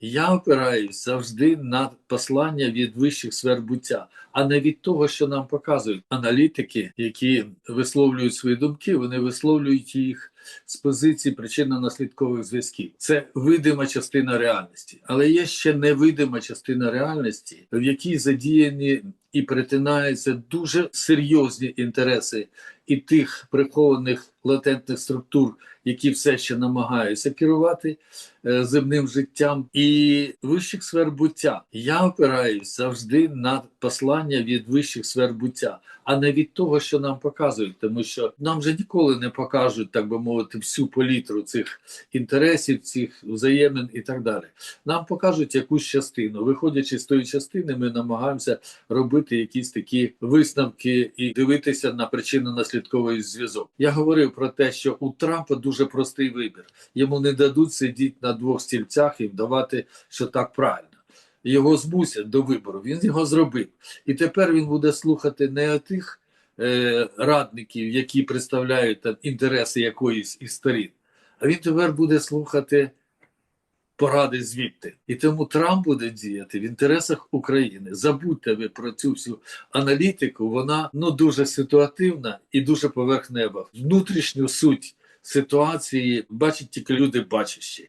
Я опираюсь завжди на послання від вищих сфер буття, а не від того, що нам показують аналітики, які висловлюють свої думки, вони висловлюють їх з позиції причинно-наслідкових зв'язків. Це видима частина реальності, але є ще невидима частина реальності, в якій задіяні і перетинаються дуже серйозні інтереси і тих прихованих латентних структур, які все ще намагаються керувати е, земним життям, і вищих сфер буття. Я опираюсь завжди на послання від вищих сфер буття, а не від того, що нам показують, тому що нам же ніколи не покажуть, так би мовити, всю палітру цих інтересів, цих взаємин і так далі. Нам покажуть якусь частину. Виходячи з тої частини, ми намагаємося робити якісь такі висновки і дивитися на причинно-наслідковий зв'язок. Я говорив про те, що у Трампа дуже простий вибір. Йому не дадуть сидіти на двох стільцях і вдавати, що так правильно. Його змусять до вибору. Він його зробив. І тепер він буде слухати не тих е, радників, які представляють там інтереси якоїсь із сторін, а він тепер буде слухати поради звідти. І тому Трамп буде діяти в інтересах України. Забудьте ви про цю всю аналітику. Вона ну дуже ситуативна і дуже поверхнева. Внутрішню суть ситуації бачать тільки люди бачащі.